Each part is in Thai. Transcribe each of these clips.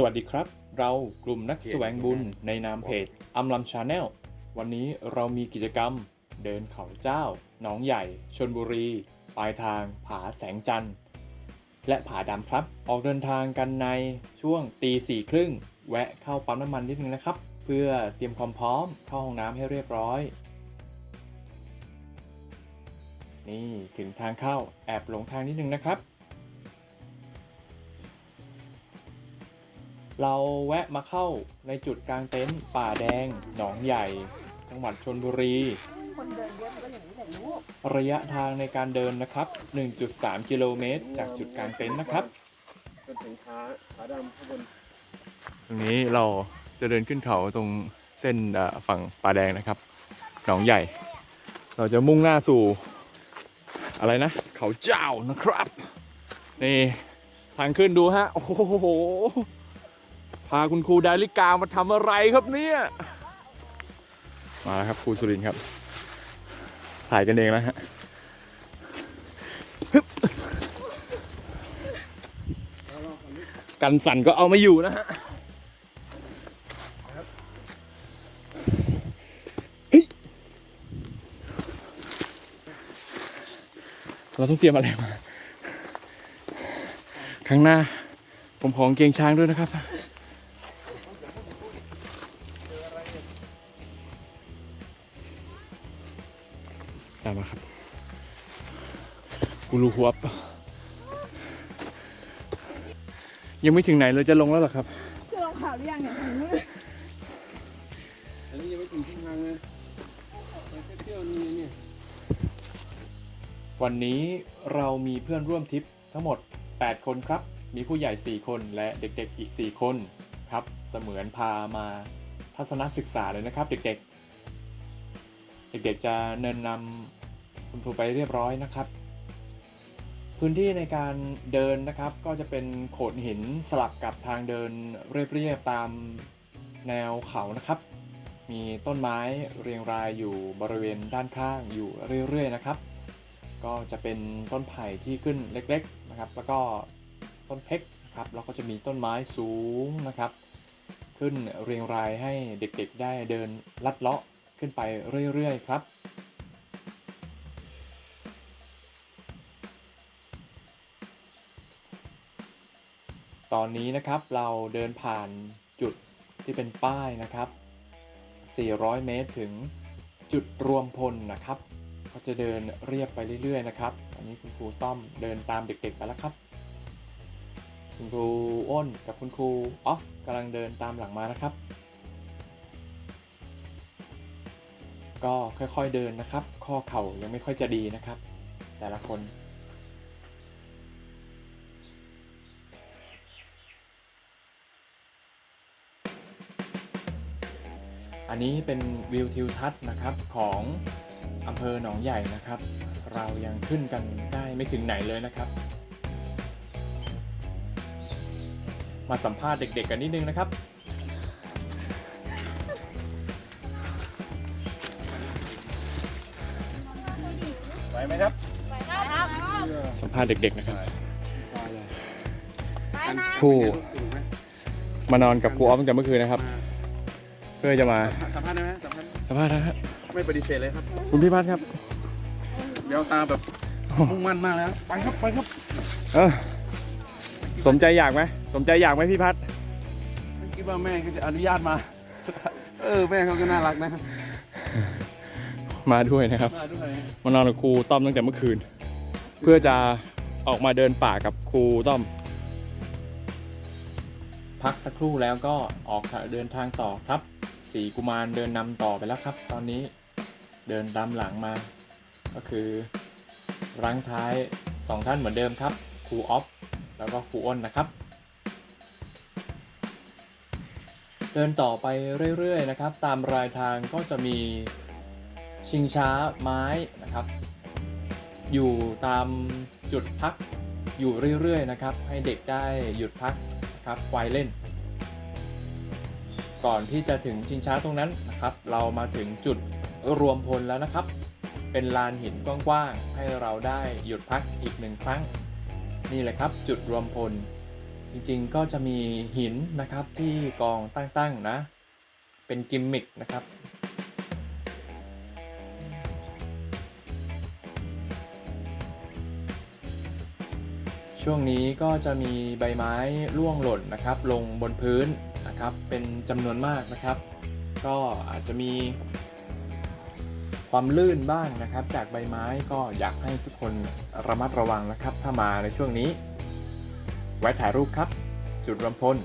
สวัสดีครับ เรากลุ่มนักแสวงบุญในนามเพจอัมลัมชาแนลวันนี้เรามีกิจกรรม เดินเขาเจ้าหนองใหญ่ ชนบุรี ปลายทางผาแสงจันทร์ และผาดำครับ ออกเดินทางกันในช่วงตีสี่ครึ่งแวะเข้าปั๊มน้ำมันนิดนึงนะครับ เพื่อเตรียมความพร้อมเข้าห้องน้ำให้เรียบร้อย นี่ถึงทางเข้าแอบหลงทางนิดนึงนะครับ เราแวะมาเข้าในจุดกลางเต็นท์ป่าแดง หนองใหญ่ จังหวัดชนบุรี คนเดินเยอะมันก็อย่างนี้แหละลูกระยะทางในการเดินนะครับ 1.3 กิโลเมตร จากจุดกลางเต็นท์นะครับ จนถึงขาขาดำข้างบนตรงนี้เราจะเดินขึ้นเขาตรงเส้นเอ่อฝั่งป่าแดงนะครับ หนองใหญ่ เราจะมุ่งหน้าสู่ อะไรนะ เขาเจ้านะครับ นี่ ทางขึ้นดูฮะ โอ้โห พาคุณครูดาริกามาทำอะไรครับเนี่ย มาแล้วครับครูสุรินครับ ถ่ายกันเองแล้วฮะกันสั่นก็เอาไม่อยู่นะฮะเราต้องเตรียมอะไรมา ข้างหน้า ผมของเกงช้างด้วยนะครับ กูรูหัวบยังไม่ถึงไหนเลยจะลงแล้วหรอครับ จะลงข่าวหรือยังเนี่ยถึงนู้นอันนี้ยังไม่ถึงที่ทางเลยไปเที่ยวนี่เนี่ยวันนี้เรามีเพื่อนร่วมทริปทั้งหมด 8 คนครับ มีผู้ใหญ่ 4 คนและเด็กๆอีก 4 คนครับ เสมือนพามาทัศนศึกษาเลยนะครับ เด็กๆ เด็กๆจะเนินนำคุณครูไปเรียบร้อยนะครับ พื้นที่ในการเดินนะครับก็จะเป็นโขดหินสลับกับทางเดินเรียบๆตามแนวเขานะครับ มีต้นไม้เรียงรายอยู่บริเวณด้านข้างอยู่เรื่อยๆนะครับ ก็จะเป็นต้นไผ่ที่ขึ้นเล็กๆนะครับ แล้วก็ต้นเพกนะครับแล้วก็จะมีต้นไม้สูงนะครับ ขึ้นเรียงรายให้เด็กๆได้เดินลัดเลาะขึ้นไปเรื่อยๆครับ ตอนนี้นะครับเราเดินผ่านจุดที่เป็นป้ายนะครับ 400 เมตรถึงจุดรวมพลนะครับก็จะเดินเรียบไปเรื่อยๆนะครับ อันนี้คุณครูต้อมเดินตามเด็กๆไปแล้วครับ คุณครูอ้นกับคุณครูออฟกำลังเดินตามหลังมานะครับ ก็ค่อยๆเดินนะครับ ข้อเข่ายังไม่ค่อยจะดีนะครับ แต่ละคน อันนี้เป็นวิวทิวทัศน์นะครับของอำเภอหนองใหญ่นะครับ เรายังขึ้นกันได้ไม่ถึงไหนเลยนะครับ มาสัมภาษณ์เด็กๆกันนิดนึงนะครับ ไหวไหมครับสัมภาษณ์เด็กๆนะครับตายเลยครูรู้สึกไหมมานอนกับครูออฟตั้งแต่เมื่อคืนนะครับ เพื่อจะมาสัมภาษณ์ได้ไหมสัมภาษณ์สัมภาษณ์นะฮะไม่ปฏิเสธเลยครับ คุณพี่พัฒน์ครับเดี๋ยวตาแบบมุ่งมั่นมากแล้วไปครับไปครับเออสมใจอยากไหมสมใจอยากไหมพี่พัฒน์ไม่คิดว่าแม่เขาจะอนุญาตมา เออแม่เขาก็น่ารักนะมาด้วยนะครับมาด้วยมานอนกับครูต้อมตั้งแต่เมื่อคืน เพื่อจะออกมาเดินป่ากับครูต้อม พักสักครู่แล้วก็ออกเดินทางต่อครับ สีกุมารเดินนำต่อไปแล้วครับ ตอนนี้เดินตามหลังมา ก็คือรั้งท้ายสองท่านเหมือนเดิมครับครูออฟแล้วก็ครูอ้นนะครับ เดินต่อไปเรื่อยๆนะครับ ตามรายทางก็จะมีชิงช้าไม้นะครับ อยู่ตามจุดพักอยู่เรื่อยๆนะครับ ให้เด็กได้หยุดพักนะครับไวเล่น ก่อนที่จะถึงชิงช้าตรงนั้นนะครับ เรามาถึงจุดรวมพลแล้วนะครับ เป็นลานหินกว้างๆให้เราได้หยุดพักอีกหนึ่งครั้ง นี่แหละครับ จุดรวมพล จริงๆก็จะมีหินนะครับที่กองตั้งๆนะ เป็นกิมมิคนะครับช่วงนี้ก็จะมีใบไม้ร่วงหล่นนะครับ ลงบนพื้น นะครับ เป็นจำนวนมากนะครับ ก็อาจจะมีความลื่นบ้างนะครับ จากใบไม้ก็อยากให้ทุกคนระมัดระวังนะครับ ถ้ามาในช่วงนี้ ไว้ถ่ายรูปครับ จุดรวมพล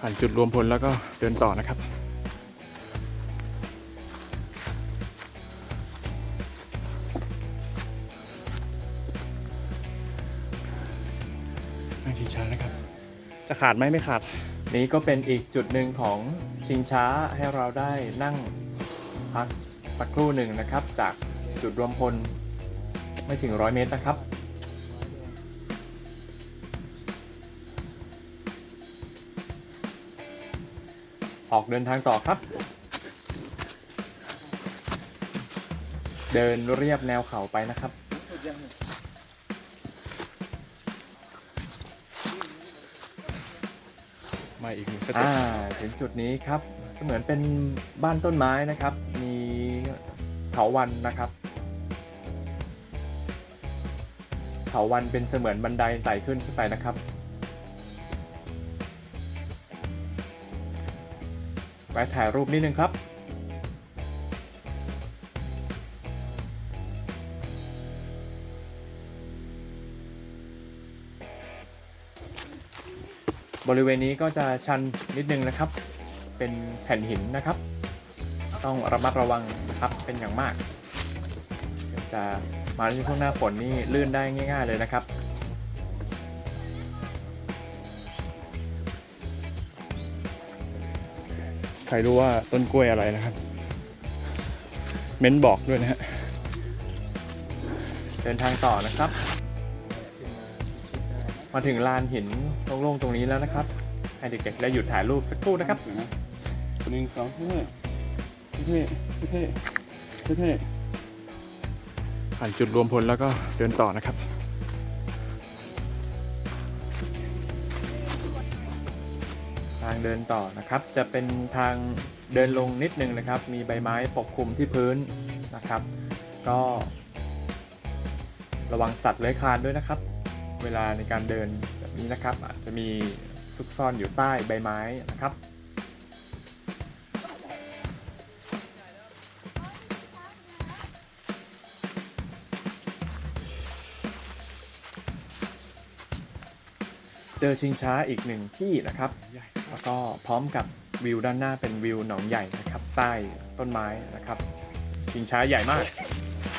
ผ่านจุดรวมพลแล้วก็เดินต่อนะครับ ขาดไหมไม่ขาด นี้ก็เป็นอีกจุดหนึ่งของชิงช้าให้เราได้นั่งพักสักครู่หนึ่งนะครับ จากจุดรวมพลไม่ถึงร้อยเมตรนะครับออกเดินทางต่อครับ เดินเรียบแนวเขาไปนะครับ มาอีกหนึ่งสเต็ปอ่าถึงจุดนี้ครับ เสมือนเป็นบ้านต้นไม้นะครับ มีเถาวันนะครับเถาวันเป็นเสมือนบันไดไต่ขึ้นขึ้นไปนะครับไว้ถ่ายรูปนิดนึงครับ บริเวณนี้ก็จะชันนิดนึงนะครับ เป็นแผ่นหินนะครับ ต้องระมัดระวังนะครับเป็นอย่างมาก จะมาในช่วงหน้าฝนนี่ลื่นได้ง่าย ๆ เลยนะครับใครรู้ว่าต้นกล้วยอะไรนะครับ เม้นบอกด้วยนะฮะ เดินทางต่อนะครับ มาถึงลานหินโล่งๆตรงนี้แล้วนะครับ ให้เด็กๆได้หยุดถ่ายรูปสักครู่นะครับหนึ่งสองเท่เท่เท่เท่เท่ผ่านจุดรวมพลแล้วก็เดินต่อนะครับทางเดินต่อนะครับ จะเป็นทางเดินลงนิดนึงนะครับ มีใบไม้ปกคลุมที่พื้นนะครับ ก็ ระวังสัตว์เลื้อยคลานด้วยนะครับ เวลาในการเดินแบบนี้นะครับ อาจจะมีซุกซ่อนอยู่ใต้ใบไม้นะครับ เจอชิงช้าอีกหนึ่งที่นะครับ แล้วก็พร้อมกับวิวด้านหน้าเป็นวิวหนองใหญ่นะครับ ใต้ต้นไม้นะครับ ชิงช้าใหญ่มาก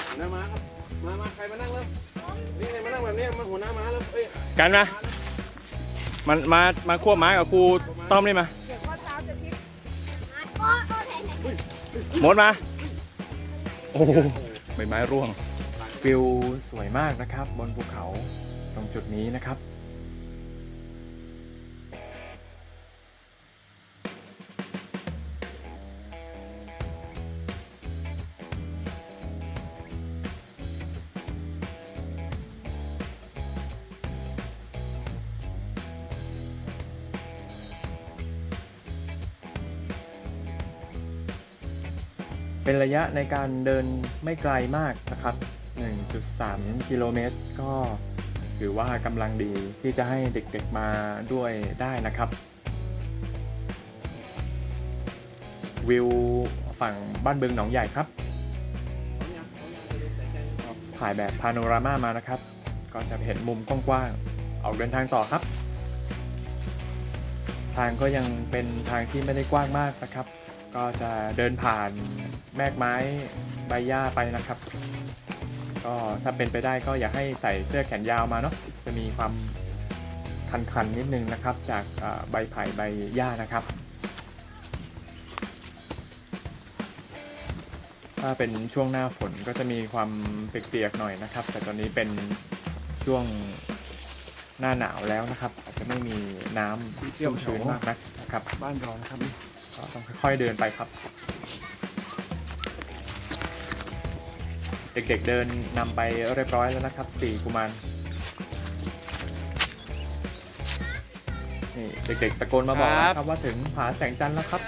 หัวหน้ามาครับมามาใครมานั่งแล้ว นี่ใครมานั่งแบบนี้มาหัวหน้าม้าแล้วเอ้ยกันมามันมามาควบไม้กับครูต้อมนี่มาเดี๋ยวข้อเท้าจะพลิกหมดมา โอ้โหใบไม้ร่วงวิวสวยมากนะครับ บนภูเขาตรงจุดนี้นะครับ เป็นระยะในการเดินไม่ไกลมากนะครับ 1.3 กิโลเมตร ก็ถือว่ากำลังดีที่จะให้เด็กๆมาด้วยได้นะครับ วิวฝั่งบ้านบึงหนองใหญ่ครับ ถ่ายแบบพาโนรามามานะครับ ก็จะเห็นมุมกว้างๆ ออกเดินทางต่อครับ ทางก็ยังเป็นทางที่ไม่ได้กว้างมากนะครับ ก็จะเดินผ่านแมกไม้ใบหญ้าไปนะครับ ก็ถ้าเป็นไปได้ก็อยากให้ใส่เสื้อแขนยาวมาเนาะจะมีความคันๆนิดนึงนะครับ จากใบไผ่ใบหญ้านะครับ ถ้าเป็นช่วงหน้าฝนก็จะมีความเปียกๆหน่อยนะครับ แต่ตอนนี้เป็นช่วงหน้าหนาวแล้วนะครับ อาจจะไม่มีน้ำชุ่มชื้นมากนักนะครับ บ้านเรานะครับนี่ ก็ต้องค่อยๆเดินไปครับเเด็กๆเดินนำไปเรียบร้อยแล้วนะครับสี่กุมารนี่เด็กๆตะโกนมาบอกนะครับว่าถึงผาแสงจันทร์แล้วครับ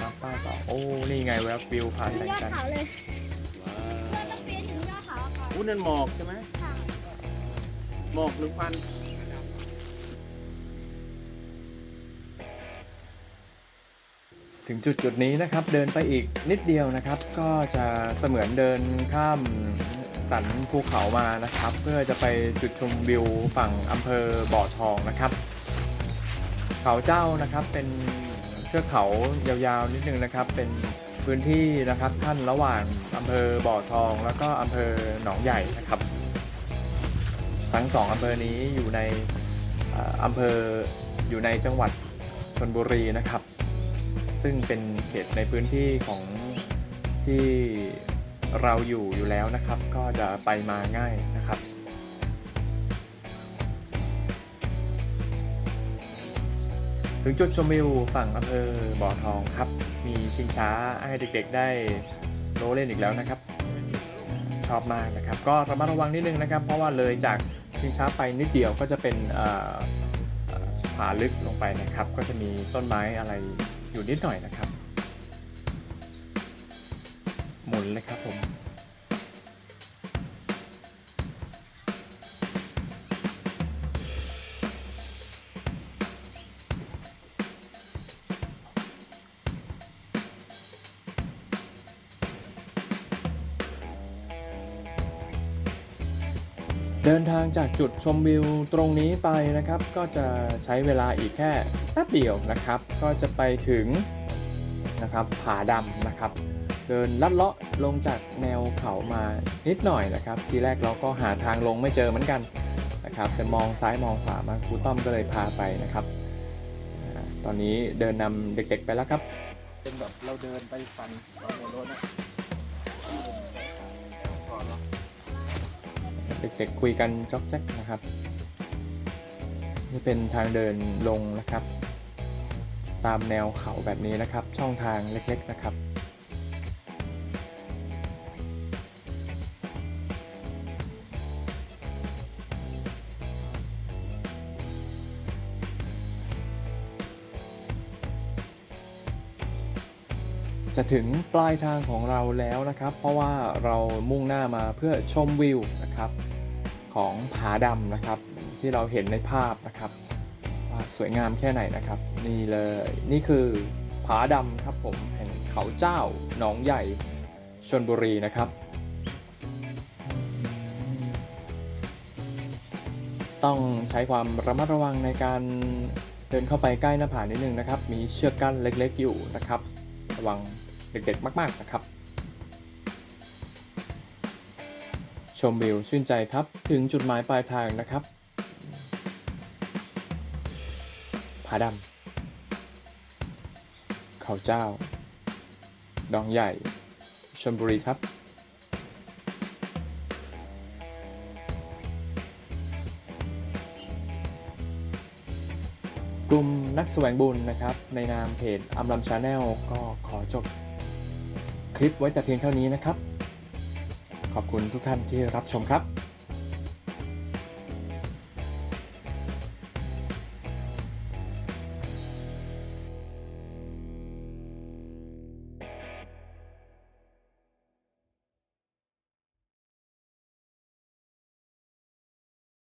ตามป้ายต่อโอ้นี่ไงแวบวิวผาแสถึงงยอดจันทร์เขาเลยว้าเราต้องปีนถึงยอดเขาก่อนวอู้นั่นหมอกใช่ไหมค่ะหมอกหนึ่งพัน ถึงจุดจุดนี้นะครับเดินไปอีกนิดเดียวนะครับ ก็จะเสมือนเดินข้ามสันภูเขามานะครับ เพื่อจะไปจุดชมวิวฝั่งอำเภอบ่อทองนะครับ เขาเจ้านะครับเป็นเทือกเขายาวๆนิดนึงนะครับ เป็นพื้นที่นะครับท่านระหว่างอำเภอบ่อทอง แล้วก็อำเภอหนองใหญ่นะครับ ทั้งสองอำเภอนี้อยู่ในเอ่ออำเภออยู่ในจังหวัดชนบุรีนะครับ ซึ่งเป็นเขตในพื้นที่ของที่เราอยู่อยู่แล้วนะครับ ก็จะไปมาง่ายนะครับ ถึงจุดชมวิวฝั่งอำเภอบ่อทองครับ มีชิงช้าให้เด็กๆได้โลเล่นอีกแล้วนะครับ ชอบมากนะครับ ก็ระมัดระวังนิดนึงนะครับ เพราะว่าเลยจากชิงช้าไปนิดเดียวก็จะเป็นผาลึกลงไปนะครับ ก็จะมีต้นไม้อะไร อยู่นิดหน่อยนะครับ หมุนเลยครับผมางจากจุดชมวิวตรงนี้ไปนะครับ ก็จะใช้เวลาอีกแค่แป๊บเดียวนะครับ ก็จะไปถึงนะครับผาดำนะครับ เดินลัดเลาะลงจากแนวเขามานิดหน่อยนะครับ ทีแรกเราก็หาทางลงไม่เจอเหมือนกันนะครับแต่มองซ้ายมองขวามาครูต้อมก็เลยพาไปนะครับ ตอนนี้เดินนำเด็กๆไปแล้วครับ เป็นแบบเราเดินไปฟันเราในรถนะ เด็กๆคุยกันจ๊อกแจ๊กนะครับ นี่เป็นทางเดินลงนะครับ ตามแนวเขาแบบนี้นะครับ ช่องทางเล็กๆนะครับ ถึงปลายทางของเราแล้วนะครับ เพราะว่าเรามุ่งหน้ามาเพื่อชมวิวนะครับของผาดำนะครับ ที่เราเห็นในภาพนะครับว่าสวยงามแค่ไหนนะครับ นี่เลยนี่คือผาดำครับผมแห่งเขาเจ้าหนองใหญ่ชนบุรีนะครับต้องใช้ความระมัดระวังในการเดินเข้าไปใกล้หน้าผานิดนึงนะครับ มีเชือกกั้นเล็กๆอยู่นะครับ ระวัง เด็กๆ มาก ๆ นะครับ ชมวิวชื่นใจครับ ถึงจุดหมายปลายทางนะครับผาดำเขาเจ้า ดองใหญ่ ชลบุรีครับกลุ่มนักแสวงบุญนะครับ ในนามเพจอัมรัมชาแนลก็ขอจบ คลิปไว้แต่เพียงเท่านี้นะครับ ขอบคุณทุกท่านที่รับชมครับ